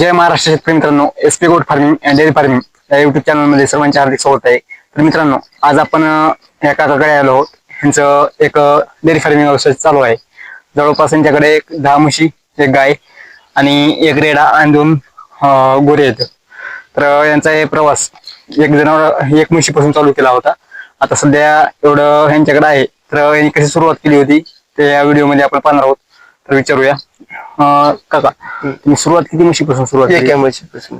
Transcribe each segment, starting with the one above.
जय महाराष्ट्र शेतकरी मित्रांनो S P goat farming and dairy farming या युट्यूब चॅनलमध्ये सर्वांचे हार्दिक स्वागत आहे. तर मित्रांनो आज आपण या काकाकडे आलो आहोत. यांचं एक डेअरी फार्मिंग व्यवसाय चालू आहे. जवळपास यांच्याकडे एक दहा म्हशी एक गाय आणि एक रेडा आणि दोन गोरे आहेत. तर यांचा हे प्रवास एक जनावर एक म्हशीपासून चालू केला होता. आता सध्या एवढं यांच्याकडे आहे. तर यांनी कशी सुरुवात केली होती ते या व्हिडिओमध्ये आपण पाहणार आहोत. तर विचारूया. अं, काका तुम्ही सुरुवात किती म्हशीपासून सुरुवात एक केली? म्हशीपासून.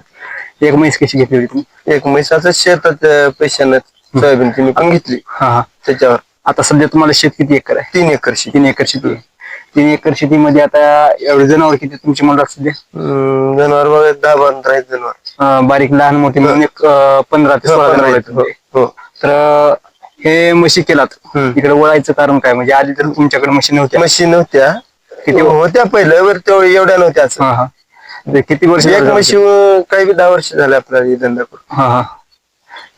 एक म्हैस कशी घेतली होती तुम्ही? एक म्हैसाचं शेतात अं, पैशानं सोयाबीन तुम्ही पण घेतली. हा हा. त्याच्यावर. आता सध्या तुम्हाला शेत किती एकर आहे? तीन एकर शेती. तीन एकर शेती. आहे तीन एकर शेतीमध्ये आता एवढे जनावर किती तुमची म्हणतात सध्या? जनावर बघा दहा पंधरा आहेत जनावर. अं, बारीक लहान मोठी मिळून एक अं, पंधरा ते सोळा जनावर आहेत. हो, तुमचे. हो. तर अं, हे म्हशी केलात. हम्म. इकडे वळायचं कारण काय? म्हणजे आधी तर तुमच्याकडे म्हशी नव्हत्या. म्हशी नव्हत्या. किती? होत्या पहिलं वर एवढ्या नव्हत्या. हा हा. ते किती वर्ष एक म्हशी काही दहा वर्ष झाले आपल्याला हे धंदा करून हा हा.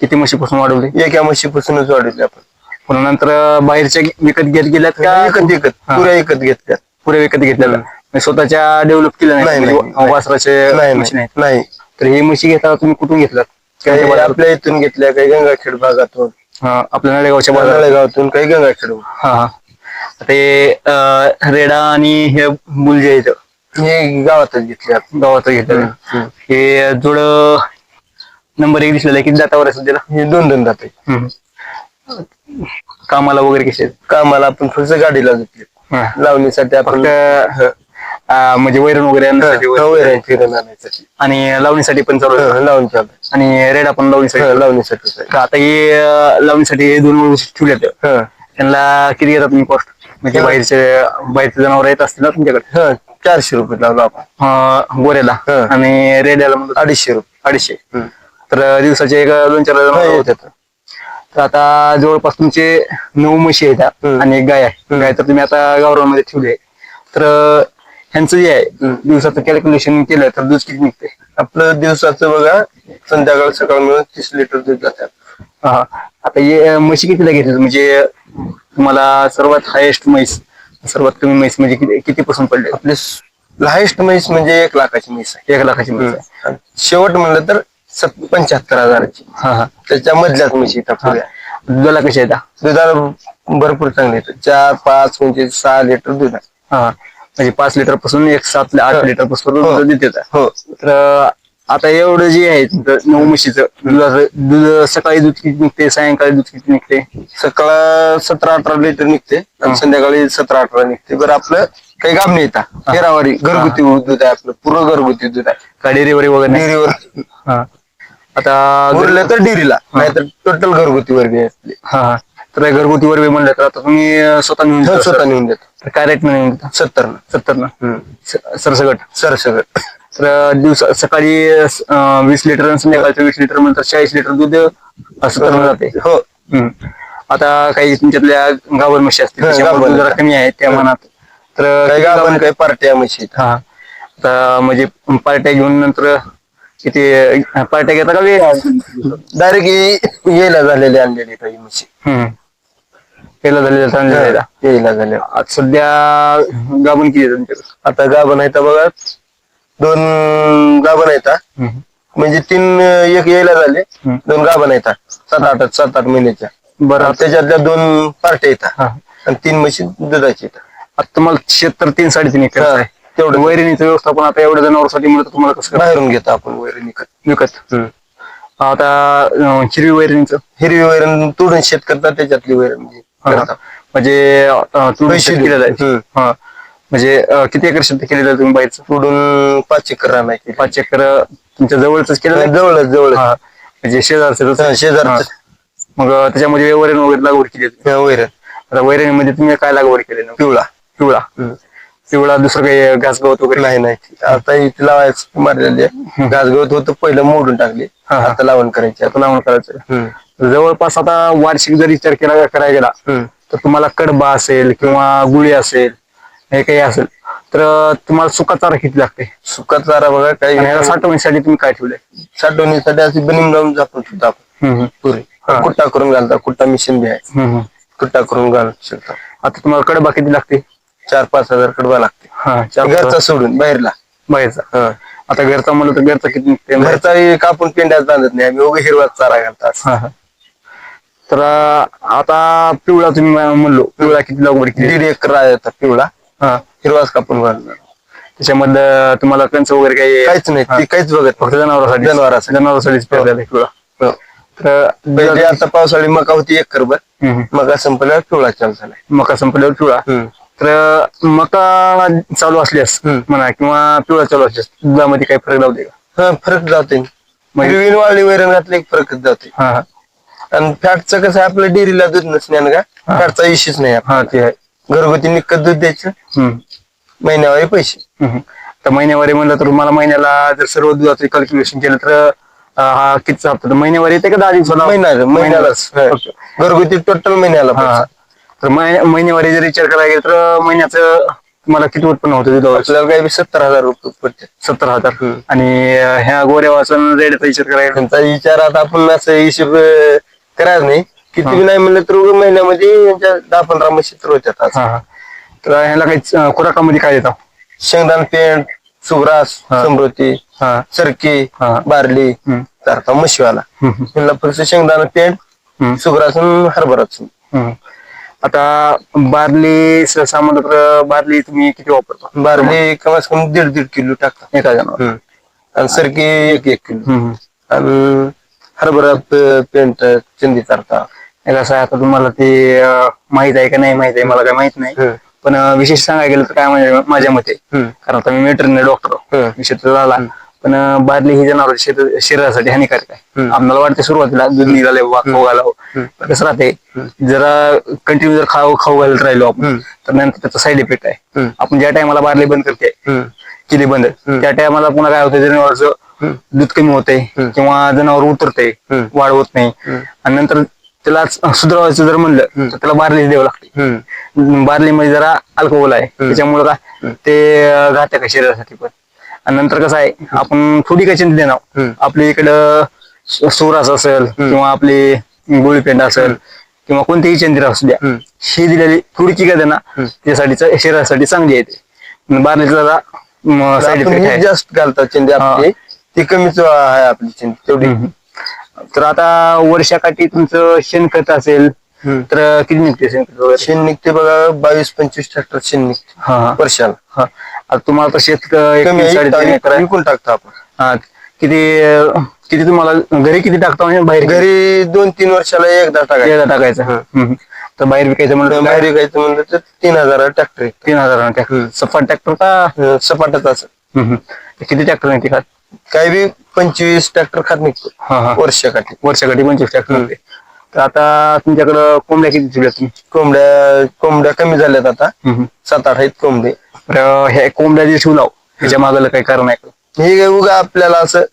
किती म्हशीपासून वाढवले? एका म्हशीपासूनच वाढवली आपण. पुन्हा नंतर बाहेरच्या विकत घेत गेल्यात का? एकत हा. पुऱ्या एकत घेतल्या पुरे विकत घेतलेल्या म्हणजे स्वतःच्या डेव्हलप केलं नाही. नाही, म्हणजे नाही, नाही. वासराचे नाही म्हशी नाही नाहीत. नाही. तर ही म्हशी घेता तुम्ही कुठून घेतलात? काही? आपल्या इथून घेतल्या काही गंगाखेड भागातून. हा, आपल्या नळेगावच्या बाजारात गावातून काही गंगाखेड हा हा. ते अं, रेडा आणि हे मूल जे आहेत. हे गावातच घेतली आपण. हम्म. हे जोड नंबर एक दिसलेला आहे. किती जातावर आहे सध्याला? हे दोन दोन जाते हम्म. कामाला वगैरे कसे आहेत? कामाला आपण फक्त गाडीला घेतली. हा. लावणीसाठी आपण फक्त अं, म्हणजे वैरण वगैरे आणण्यासाठी वगैरे. वैरण. फिरण आणायसाठी आणि लावणीसाठी पण चालू आहे. हं, लावून चालू आणि रेडा पण लावणीसाठी. हं, लावणीसाठी तर आता हे अं, लावणीसाठी हे दोन वर्ष ठेवलेत. हं, त्यांना किती घेतात तुम्ही कॉस्ट म्हणजे हा. बाहेरचे बाहेरचे जनावर येत असतील ना तुमच्याकडे हं, चारशे रुपये लावलो आपण अं, गोऱ्याला हा. आणि रेड्याला म्हणतो अडीचशे रुपये अडीचशे हं. तर दिवसाचे एक दोन चार हा, जनावर येतात. होतात तर आता जवळपास तुमचे नऊ म्हशी आहेत. आणि एक गाय आहे. गाय तर तुम्ही आता गावरामध्ये ठेवली तर अं, ह्यांचं जे आहे. दिवसाचं कॅल्क्युलेशन केलं तर दूध किती निघते आपलं दिवसाचं बघा संध्याकाळ सकाळ मिळून तीस लिटर दूध जातात हा. आता हे म्हशी कितीला घेतली म्हणजे तुम्हाला सर्वात हायेस्ट म्हैस सर्वात कमी म्हैस म्हणजे किती किती पासून पडले? आपले लाहेस्ट म्हैस म्हणजे एक लाखाची म्हैस आहे. एक लाखाची म्हैस आहे. शेवट म्हणलं तर सत पंच्याहत्तर हजाराची. हा हा. त्याच्या मधल्याच म्हशी दुधाला कशा येतात दुधाला भरपूर चांगले येतात चार पाच म्हणजे सहा लिटर दूध आहे. हा म्हणजे पाच लिटरपासून एक सात आठ हो. लिटरपासून हो. दूध देतात. हो. तर आता एवढं जे आहे नऊ म्हशीचं दुधाचं दूध सकाळी दूध किती निघते सायंकाळी दूध किती निघते? सकाळ सतरा अठरा लिटर निघते आणि संध्याकाळी सतरा अठरा निघते. बरं आपलं काही काम नाही येतात फेरावारी घरगुती दूध आहे आपलं पूर्ण घरगुती दूध आहे. का डेअरीवर वगैरे? डेअरीवर. आता उरलं तर डेअरीला नाहीतर टोटल घरगुती वर्ग आहे आपली. हा. तर घरगुती वर म्हणलं तर आता तुम्ही स्वतः नेऊन हो, स्वतः. नेऊन देतो. काय रेट नेऊन देता? सत्तर ना. सत्तर ना. स- सरसकट सर सगळं तर दिवस सकाळी अं, वीस लिटर आणि संध्याकाळचं वीस लिटर नंतर चाळीस लिटर दूध सत्तर जाते हो हम्म. आता काही तुमच्यातल्या गावर म्हशी असतील हा, त्याच्यामुळे गाभण. दूध जरा कमी आहे त्या मनात तर काही गाभण- काही पार्ट्या म्हशी आहेत. हा म्हणजे पार्ट्या घेऊन नंतर किती अं, पार्ट्या घेता का वे डायरेक्ट यायला झालेले आणलेले काही म्हशी हम्म. पहिला झालेला चांगला. यायला आता सध्या गाभण किती आहे तुमच्याकडे आता गाभण आहेत बघा दोन गाभण आहेत हम्म. म्हणजे तीन एक यायला झाले हम्म. दोन गाभण आहेत सात आठ सात आठ महिन्याच्या बरं आणि आता त्याच्यातल्या दोन पार्ट्या येतात हा. आणि तीन म्हशी दुधाची येतात आता तुम्हाला शेत तर तीन साडेतीन एकर आहे तेवढं. वैरणीचं व्यवस्थापन आता एवढ्या जनावरांसाठी मिळतं तुम्हाला कसं? बाहेरून घेतो आपण वैरण विकत विकत आता अं, हिरवी वैरणीचं हिरवी वैरण तोडून शेत करतात त्याच्यातली वैरण. म्हणजे अं, तुडून पैसे शेत. केलेलं आहे हम्म. हा. म्हणजे किती एकर शेत केलेलं आहे तुम्ही बाहेरचं तोडून पाच एकर राहणार पाच एकर तुमच्या जवळच केलेलं आहे जवळच जवळ हा. म्हणजे शेजारचं तसं? शेजार हा. मग त्याच्यामध्ये वैरण वगैरे लागवड केली आहे. वैरण आता वैरणीमध्ये तुम्ही काय लागवड केली पिवळा पिवळा हम्म. पिवळा दुसरं काही घास गवत वगैरे नाही नाही आता इथे लावायचं मारलेले घासगवत होतं पहिलं मोडून टाकले हा, हा. आता लावण करायचे आता लावून करायचं हम्म. जवळपास आता वार्षिक जर विचार केला करायला गेला हम्म. तर तुम्हाला कडबा असेल किंवा गुळी असेल हे काही असेल. तर तुम्हाला सुका चारा किती लागते? सुका चारा बघा आणि ह्याला काही साठवण्यासाठी तुम्ही काय ठेवलंय? साठवणीसाठी अशी बनिम लावून जातो सुद्धा आपण. हम्म, पुरी. हा. कुट्टा करून घालता कुट्टा मिशन बी आहे. हम्म, हम्म. कुट्टा करून घालू शकतो. आता तुम्हाला कडबा किती लागते? चार पाच हजार कडवा लागते. हा चार घरचा सोडून बाहेरला. बाहेरचा. हा. आता घरचा म्हणलं तर घरचा किती निघते? घरचाही कापून पिंड्यात बांधत नाही. आम्ही उगा हिरवाच चारा घालतात हा, हा. तर अं, आता पिवळा तुम्ही म्हणलो. पिवळा किती लागवड केली? दीड एकर आहे आता पिवळा. हा. हिरवाच कापून बांधणार त्याच्यामधलं तुम्हाला कंच वगैरे काही काहीच नाही. ती काहीच बघत फक्त जनावरांसाठी. जनावरांसाठी. जनावरांसाठीच पेरलेलं आहे पिवळा नाही. तर पहिले आता पावसाळी मका होती हम्म, हम्म. मका संपल्यावर पिवळा चालू झालाय. मका संपल्यावर पिवळा. हम्म. तर मका चालू असल्यास. म्हणा किंवा पिवळा चालू असल्यास दुधामध्ये काही फरक लावते का? हा फरक जाते म्हणजे- वाळली वैरण घातलं एक फरकच जाते हा हा. आणि फॅटचं कसं आहे, आपलं डेअरीला दूध नसण्यानं का? हा. फॅटचा इश्यूच नाही आपला. हा ते आहे. घरगुती निकत दूध द्यायचं हम्म. महिन्यावारी पैसे हम्म. तर महिन्यावारी म्हणलं तर तुम्हाला महिन्याला जर सर्व दुधाचं कॅल्क्युलेशन केलं तर अं, हा किती हप्ता तर महिन्यावारी येते का दहा दिवसाला महिन्याला महिन्यालाच. हा. घरगुती टोटल महिन्याला हा पैसे. तर महि- महिन्यावारी जर विचार करायला गेलं तर महिन्याचं तुम्हाला किती उत्पन्न होतं दुधावर आपल्याला काही सत्तर हजार रुपये पडते सत्तर हजार हम्म. आणि अं, ह्या गोऱ्या वाचन रेड्याचा विचार करायला गेलं त्यांचा विचार आता आपण असं हिशोब करायचा नाही किती नाही म्हणलं तर महिन्यामध्ये यांच्या दहा पंधरा म्हशी तर होत्यात आज. हा हा तर ह्याला काही खुराकामध्ये काय देता शेंगदाण पेंट सुग्रास हा. समृद्धी सरकी. बारली. करता म्हशीवाला हम्म, हम्म, त्यांना फक्त शेंगदाणा पेंट. सुग्रास आणि हरभराच. आता बारली सहसा म्हणलं तर बारली तुम्ही किती वापरता बारली कमास कमी दीड दीड किलो टाकता एका जणावर. आणि सरकी एक एक किलो. आणि हरभरा पेंट चिंदी चारता हे कसं आता तुम्हाला ते माहीत आहे का नाही माहीत आहे मला काय माहीत नाही. पण विशेष सांगायला गेलं तर काय म्हणजे माझ्या मते. कारण आता मी वेटरनरी डॉक्टर तर झाला पण अं, बादली ही जनावर शरीरासाठी हानिकारक आहे. आपल्याला वाटते सुरुवातीला दूध निघाले खाऊ घालावं कसं राहते जरा कंटिन्यू जर खाऊ खाऊ घालत राहिलो आपण. तर नंतर त्याचा साईड इफेक्ट आहे. आपण ज्या टायमाला बारली बंद करते. केली बंद त्या टायमाला पुन्हा काय होतं जनावरचं. दूध कमी होते हम्म. किंवा जनावर उतरते होत नाही. आणि नंतर त्याला सुधारायचं जर म्हणलं तर त्याला बारली द्यावं लागते. हम्म. बारलीमध्ये जरा अल्कोहोल आहे. त्याच्यामुळे काय ते घातक आहे शरीरासाठी पण. आणि नंतर कसं आहे आपण थोडी काही चिंता देणार हम्म. आपली इकडं सुरास असेल किंवा आपली गोळीपेंड असेल किंवा कोणतीही चंद्र असू द्या. ही दिलेली थोडीची काय देणार त्यासाठी शरीरासाठी चांगली आहे बारलीचा जरा साईड इफेक्ट जास्त घालतात चिंदी आपली. ती कमीच आहे आपली चिंदी तेवढी. तर आता वर्षाकाठी तुमचं शेणखत असेल. तर किती निघते शेणखत वगैरे शेण निघते बघा बावीस पंचवीस ट्रॅक्टर शेण निघते हा हा वर्षाला हा. आता तुम्हाला तर शेत एक कमी तीन आहे, साडेतीन एक एकर आहे. विकून टाकतो आपण हा. किती अं, किती तुम्हाला घरी किती टाकता म्हणजे बाहेर किती? घरी दोन तीन वर्षाला एकदा टाकायचं एकदा टाकायचं हम्म. तर बाहेर विकायचं म्हणलं बाहेर विकायचं म्हणलं तर तीन हजार ट्रॅक्टर तीन हजार सफाट ट्रॅक्टर का सपाटात असं हम्म. किती ट्रॅक्टर नाही खात काही बी पंचवीस ट्रॅक्टर खात निघतो हा हा. वर्षाकाठी. वर्षाकाठी पंचवीस ट्रॅक्टर होते. तर आता तुमच्याकडं कोंबड्या किती ठेवल्या तुम्ही? कोंबड्या कोंबड्या कमी झाल्यात आता. हम्म. सात आठ आहेत कोंबडे. तर ह्या कोंबड्या जे ठेवलाव ह्याच्या मागायला काही कारण आहे का? हे उगा आपल्याला असं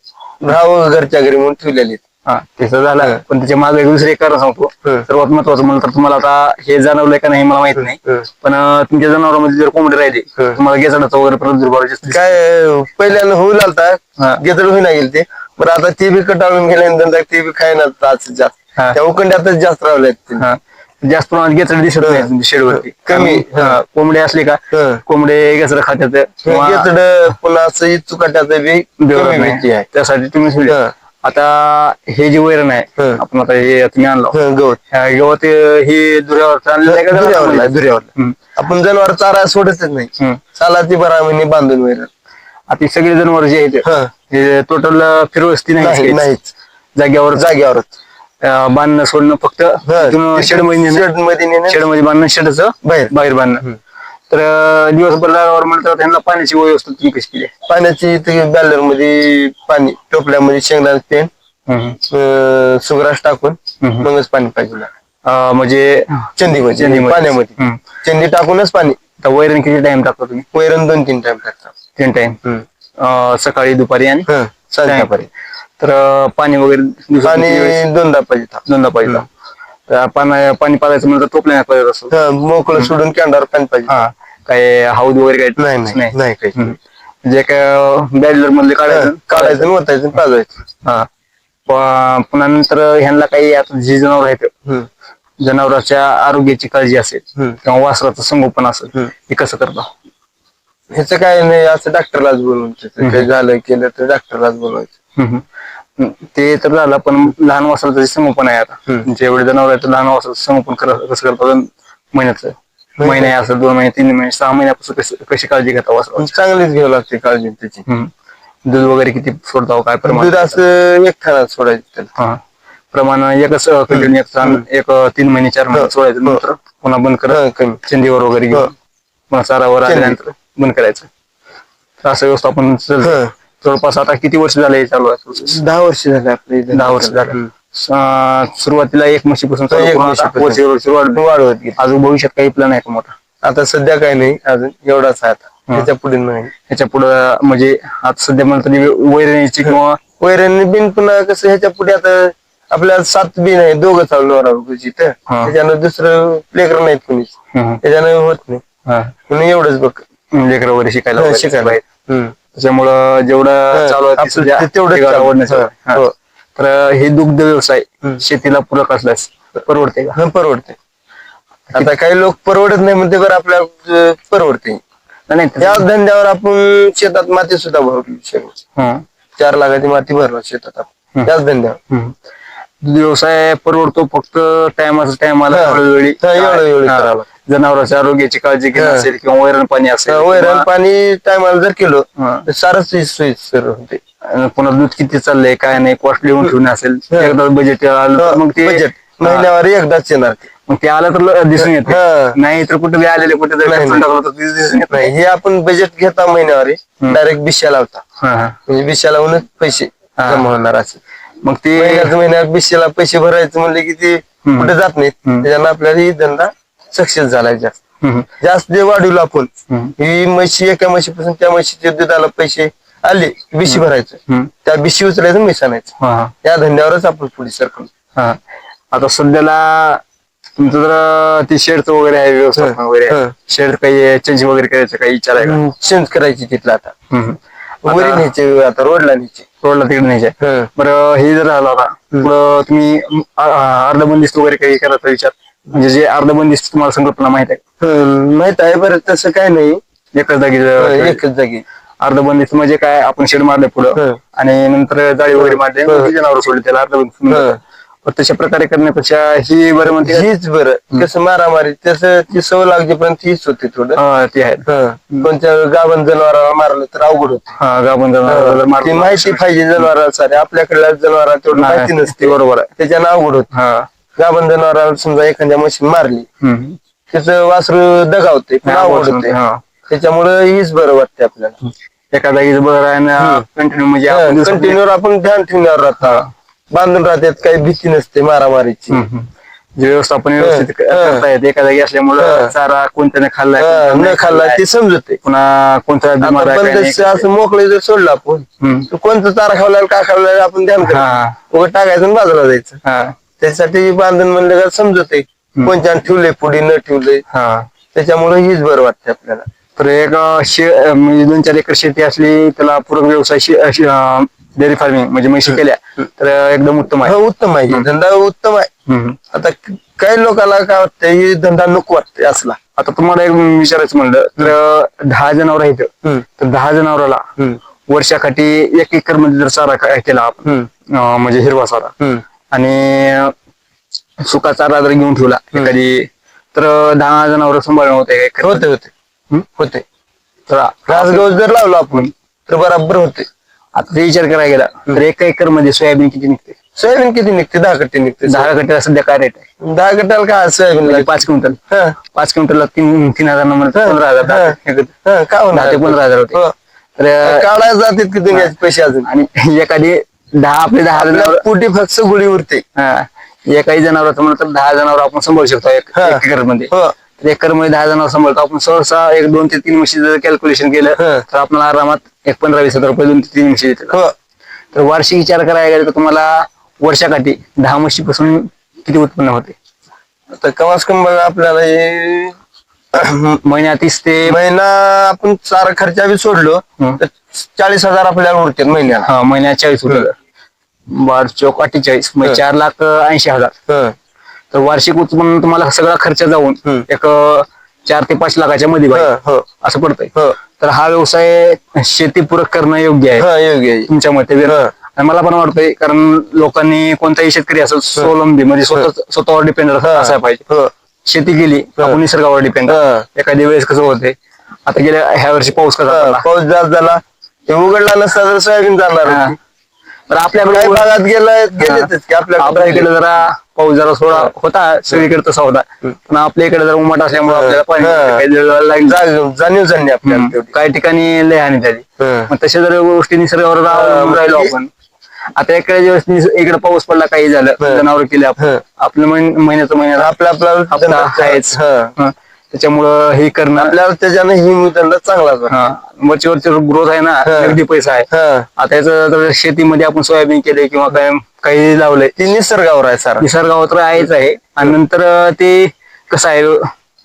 राहावं घरच्या घरी म्हणून ठेवलेले हा त्याचं झालं पण त्याच्यामागे दुसरे एक कारण सांगतो. सर्वात महत्वाचं म्हणलं तर तुम्हाला आता हे जाणवलंय का नाही मला माहीत नाही. पण अं, तुमच्या जनावरांमध्ये जर कोंबडी राहिली. तुम्हाला गेसाडाचा वगैरे प्रादुर्भाव जास्त दिसतो. काय पहिल्यानं होऊ हा. लागता गेदड होईना गेले ते बरं आता ते बी कटाळून गेल्यानंतर ते बी खायना आज जास्त हा. त्या उकंड्यातच जास्त. हा. जास्त प्रमाणात गेचड दिसत नाही तुमच्या शेडवरती कमी. हा. कोंबडे असले का हं. कोंबडे गेचड खात्यात किंवा गेचड पुन्हा असं चुकाट्याचं बी कमी भीती आहे त्यासाठी तुम्ही सोडले. हं. आता हे जे वैरण आहे हं. आपण आता हे तुम्ही आणलो. हं, गवत. ह्या गवत अं, हे दुऱ्यावर आणलेलं आहे का दुऱ्यावरला आहे, दुऱ्यावर हं. आपण जनावर चारा सोडतच नाही. हं. चालाची बरा महिने बांधून वैरण. आता हे सगळे जनावर जे आहेत हं. हे टोटल फिरवस्ती नाही नाही नाहीच. जाग्यावर जाग्यावरच अं, बांधणं सोडणं फक्त शेडमध्ये शेडमध्ये नेणं, शेडमध्ये बांधणं शेडच बाहेर. बाहेर बांधणं. तर दिवसभर जागावर म्हणतात त्यांना पाण्याची व्यवस्था तुम्ही कशी केली आहे? पाण्याची बॅलरमध्ये पाणी टोपल्यामध्ये शेंगदाणा पेन. सुग्रास टाकून हम्म. मगच पाणी पाहिजे अं, म्हणजे चंदीमध्ये चंदीमध्ये. पाण्यामध्ये. चंदी टाकूनच पाणी आता वैरण किती टाइम टाकता तुम्ही वैरण दोन तीन टाइम टाकतात तीन टाइम सकाळी दुपारी आणि हं, संध्याकाळी तर अं, पाणी वगैरे दिवसातून किती वेळेस? आणि दोनदा पाहिजे ताप. दोनदा पाहिजे तर पाणी पाणी पाजायचं म्हणजे टोपल्या पाहिजे असं मोकळं सोडून कॅन्डावर पाणी पाहिजे. हा काय हाऊद वगैरे काही नाही नाही नाही. काही. जे काय बॅडलर मधले काढायचं काढायचं ओतायचं पाजवायचं हा. पुन्हा नंतर ह्यांना काही आता जी जनावर आहेत जनावरांच्या आरोग्याची काळजी असेल. किंवा वासराचं संगोपन असेल हं. कसं करता? ह्याचं काय नाही असं डॉक्टरलाच बोलवून झालं केलं तर डॉक्टरलाच बोलवायचं. ते तर झालं पण लहान वासराचं संगोपन आहे आता. जेवढे जनावर आहेत लहान वासराचं संगोपन कर- कसं करतात महिन्याचं. महिने असं दोन महिने तीन महिने सहा महिन्यापासून कशी कशी काळजी घेता वासरा पण चांगलीच घ्यावं लागते काळजी त्याची. दूध वगैरे किती सोडता काय प्रमाण? दूध असं एक खाना सोडायचं हा. प्रमाण एकच एक तीन महिने चार महिने सोडायचं नंतर पुन्हा बंद करत हा, चंदीवर वगैरे घेऊन पुन्हा चारावर आल्यानंतर बंद करायचं. असं व्यवस्थापन. हा. जवळपास आता किती वर्ष झाले हे चालू आहे? दहा वर्ष झाले आपले. दहा वर्ष झाले सुरुवातीला एक म्हशीपासून चालू एक करून आता म्हशीपासून. वर्षी वर्षी वाढलं. वाढवत गेली अजून भविष्यात काही प्लॅन आहे का मोठा आता सध्या काही नाही अजून एवढाच आहे आता त्याच्या पुढे नाही ह्याच्या पुढं म्हणजे आता सध्या म्हणलं तरी वैरणीची किंवा वैरांनी बिन पुन्हा कसं ह्याच्या पुढे आता आपल्याला सात बिन आहे दोघं चालू नवरा तर हा. त्याच्यानं दुसरं लेकर नाहीत कुणीच हम्म. त्याच्यानं होत नाही हा. म्हणून एवढंच बघ लेकरं वगैरे शिकायला वगैरे शिकायला. हम्म. त्याच्यामुळं जेवढं चालू आहे ते आपलं सध्या ते तेवढंच टिकायला चालू. आवडण्याचं हा. तर हे दुग्ध व्यवसाय. शेतीला पूरक असल्यास परवडते का? हा, परवडते. आता काही लोक परवडत नाही म्हणते बरं आपल्या अं, परवडते. नाही या नाही. धंद्यावर आपण शेतात माती सुद्धा भरली शकतो हं. चार लाखाची माती भरला शेतात आपण. त्याच धंद्यावर. हं. व्यवसाय परवडतो फक्त टायमाचा टायमाला. वेळोवेळी. जनावरांच्या आरोग्याची काळजी घेणं हा. असेल किंवा वैरण पाणी असेल वैरण किंवा, पाणी टायमाला जर केलं हा. तर सारच सोयीस्कर होते अं, पुन्हा दूध किती चाललंय काय नाही कॉस्ट लिहून ठेवणं असेल हा. एकदा बजेट आलं तर मग ते बजेट हा. महिन्यावर एकदाच येणार ते मग ते आलं तर ल- दिसून येते हा. नाही तर कुठे बी आलेले कुठे जर नाही, कचरा नाही. टाकलं तर ते दिसून येत नाही हे आपण बजेट घेता महिन्यावर. डायरेक्ट बिश्या लावता हा, हा. म्हणजे बिश्या लावूनच पैसे हा. जमा होणार असं मग ते महिन्यात महिन्यात बिश्याला पैसे भरायचे म्हणले की ते. कुठे जात नाहीत. त्याच्यानं आपल्याला ही धंदा सक्सेस झालाय जास्त जास्त जे वाढवलं आपण हं. म्हशी एका म्हशीपासून त्या म्हशीच्या दुधाला पैसे आले बिशी भरायचं. त्या बिशी उचलायचं म्हैस आणायचं. या धंद्यावरच आपण पुढे सरकलो. आता सध्याला तुमचं जर ते शेडचं वगैरे आहे व्यवस्थापन वगैरे. शेड काही चेंज वगैरे करायचं काही विचार आहे का चेंज करायची तिथलं आता आता न्यायचे आता रोडला न्यायचे रोडला तिकडे न्यायचे हं. बरं हे जर झालं आता पुढं तुम्ही अ- अर्धबंदिस्त वगैरे काही करायचा विचार? म्हणजे जे अर्धबंदिस्त तुम्हाला संकल्पना माहीत आहे. हं, माहीत आहे बरं तसं काय नाही. एकच जागी हं, एकच जागी. अर्धबंदिस्त म्हणजे काय? आपण शेड मारले पुढं हं. आणि नंतर जाळी वगैरे मारले जनावर सोडले त्याला अर्धबंदिस्त म्हणतात. पण तशा प्रकारे करण्यापेक्षा ही बरं म्हणते का? हीच बरं. कसं मारामारी तसं ती सवय लागजेपर्यंत हीच होते थोडं. हा, ते आहे. कोणत्या गावन जनावराला मारलं तर अवघड होते. हा गाभण ती माहिती पाहिजे जनावराला सारे. आपल्याकडल्या जनावराला तेवढं नाही, माहिती नसते. बरोबर आहे. त्याच्यानं अवघड होत. हा. गाभण जनावराला समजा एखाद्या मशीन मारली हम्म. त्याचं वासरू दगावते पण हा, अवघड वासरू, होते हा. त्याच्यामुळे हीच बरं वाटते आपल्याला. एका जागीच बरं आहे कंटिन्यू म्हणजे आपण कंटिन्यू आपण ध्यान ठेवण्यावर राहता. बांधून राहतात काही भीती नसते मारामारीची. जे व्यवस्थापन व्यवस्थित. करता येते एका जागी असल्यामुळं. चारा कोणत्याने खाल्लाय न खाल्ला खाल्लाय. ते समजते पुन्हा कोणता बिमार आता आहे, काय बंद नाही. असं मोकळे जर सोडलं आपण हम्म. तर कोणतं चारा खावलाय काय खावलाय आपण ध्यान हा उगाच टाकायचं आणि बाजूला जायचं हा त्यासाठी बांधून म्हणलं का समजते कोणत्या ठेवले पुढे न ठेवले हा त्याच्यामुळे हीच बरं वाटते आपल्याला तर एक अं, शे अं, म्हणजे दोन चार एकर शेती असली त्याला पूरक व्यवसाय डेअरी फार्मिंग म्हणजे म्हशी केल्या तर एकदम उत्तम आहे. हा उत्तम आहे. धंदा उत्तम आहे. हम्म. आता क- काही लोकांना काय वाटतं हे धंदा नको वाटते असला. आता तुम्हाला एक विचारायचं म्हणलं तर दहा जनावर आहेत. हम्म. तर दहा जनावराला हम्म. वर्षाकाठी एक एकरमध्ये जर चारा काय केला आपण हम्म. अं, म्हणजे हिरवा चारा. हम्म. आणि सुका चारा जर घेऊन ठेवला एखादी तर दहा जनावर सांभाळणं होते का एकर? होते होते. हम्म? होते. तर राजगवस जर लावलो आपण तर बराबर होते. आता ते विचार करायला गेला तर एका एकरमध्ये सोयाबीन किती निघते? सोयाबीन किती निघते? दहा कट्टे निघते दहा गट्ट्याला सध्या काय रेट आहे? दहा कट्ट्याला काय सोयाबीन म्हणजे पाच क्विंटल. हा. पाच क्विंटलला तीन तीन हजार नंबर पंधरा हजार काय होणार? ते पंधरा हजार होते. तर काढायला जातात की दुनियाचे पैसे अजून? आणि एखादी दहा आपले दहा जनावर पोटी फक्त गुढी उरते. हा. एकाही जनावराचं म्हणलं तर दहा जनावर आपण सांभाळू शकतो एक. एकरमध्ये तर एकरमध्ये दहा जनावर सांभाळतो. आपण सहसा एक दोन ते तीन म्हशी जर कॅल्क्युलेशन केलं. तर आपल्याला आरामात एक पंधरा वीस हजार रुपये दोन ते तीन म्हशी देतात हो. तर वार्षिक विचार करायला गेलं तर तुम्हाला वर्षाकाठी दहा म्हशीपासून किती उत्पन्न होते? आता कमास कम बघा आपल्याला हे. महिन्यात तीस ते महिना आपण चारा खर्चा बी सोडलो हं. तर चाळीस हजार आपल्याला उरतात महिन्याला. हा महिन्यात चाळीस होते बार चौक अठ्ठेचाळीस म्हणजे हं. चार लाख ऐंशी हजार. हं. तर वार्षिक उत्पन्न तुम्हाला सगळा खर्च जाऊन. एक चार ते पाच लाखाच्या मध्ये असं पडतंय. तर हा व्यवसाय शेतीपूरक करणं योग्य आहे. हा योग्य आहे. तुमच्या मते मला पण वाटतंय कारण लोकांनी कोणताही शेतकरी असं स्वावलंबी म्हणजे स्वतः स्वतःवर डिपेंड असायला पाहिजे. शेती केली आपण निसर्गावर डिपेंड. एखाद्या वेळेस कसं होते आता गेल्या ह्या वर्षी पाऊस कसा पाऊस जास्त झाला उघडला नसता तर सोयाबीन जाणार होती. तर काही आपल्याकडे भागात गेलं गेलेच की आपल्या आपल्याकडे इकडे जरा पाऊस जरा थोडा होता सगळीकडे तसा होता पण आपल्या इकडे जरा उमट असल्यामुळे आपल्याला पाणी. काही वेळेला लागलं. जाग- जाणीव झाली आपल्याला. तेवढी काही ठिकाणी लय हानी झाली हा. मग तशा जर गोष्टी निसर्गावर अवलंबून राहिलो आपण आता एकडे दिवस निस- इकडे पाऊस पडला काही झालं. जनावर केले आपण हा. आपलं महिन- महिन्याचं महिन्याला आपल्या आपला हप्ता आहेच हा. हा. त्याच्यामुळं हे करणं आपल्याला त्याच्यानं ही धंदा चांगलाच वाटतो. हा. वरची ग्रोथ आहे ना हा. अगदी पैसा आहे. हा. आता याचं जर शेतीमध्ये आपण सोयाबीन केले किंवा काय काही लावलंय ती निसर्गावर आहे सारा. निसर्गावर तर आहेच आहे. आणि नंतर ते कसं आहे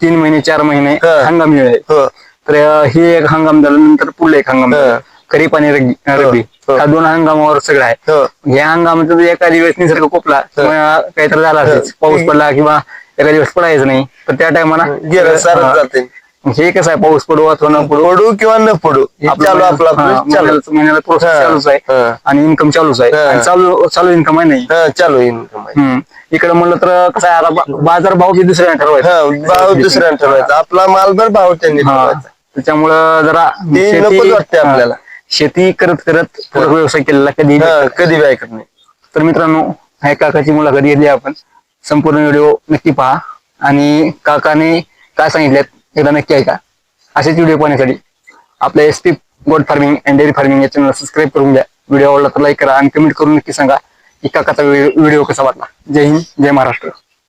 तीन महिने चार महिने हा. हंगाम हो. तर अं, हे एक हंगाम झालं नंतर पुढलं एक हंगाम हा. खरीप आणि रब्बी रब्बी. हो. दोन हंगामावर सगळं आहे. हो. ह्या हंगामात जर एखादी वेळेस निसर्ग कोपला किंवा काहीतरी झाला असेल पाऊस पडला किंवा एखाद्या दिवस पडायचं नाही. तर त्या टायमाला गेलं सारं जाते. हे कसं आहे पाऊस पडू अथवा न पडू पडू किंवा न पडू हे आपलं चालू आपलं महिन्याला- प्रोसेस हा, चालूच आहे हा. आणि इन्कम चालूच आहे. हा. आणि चालू चालू इन्कम आहे नाही हा? चालू इन्कम आहे. हम्म. इकडे म्हणलं तर कसं आहे आता बाजार भाव बी दुसऱ्या हा ठरवायचा भाव दुसऱ्याने ठरवायचा. आपला माल भर भाव त्यांनी हा. ठरवायचा. त्याच्यामुळं जरा ते नकोच वाटते हा. आपल्याला. शेती करत करत व्यवसाय केलेला कधी? हा कधी ऐकत नाही. तर मित्रांनो ह्या काकाची मुलाखत घेतली आपण. संपूर्ण व्हिडिओ नक्की पहा. आणि काकाने काय सांगितलेत एकदा नक्की ऐका. असेच व्हिडिओ पाहण्यासाठी आपल्या S P goat farming and dairy farming या चॅनलला सबस्क्राईब करून द्या व्हिडिओ आवडला तर लाईक करा आणि कमेंट करून नक्की सांगा की काकाचा व्हिडिओ कसा वाटला. जय हिंद जय महाराष्ट्र.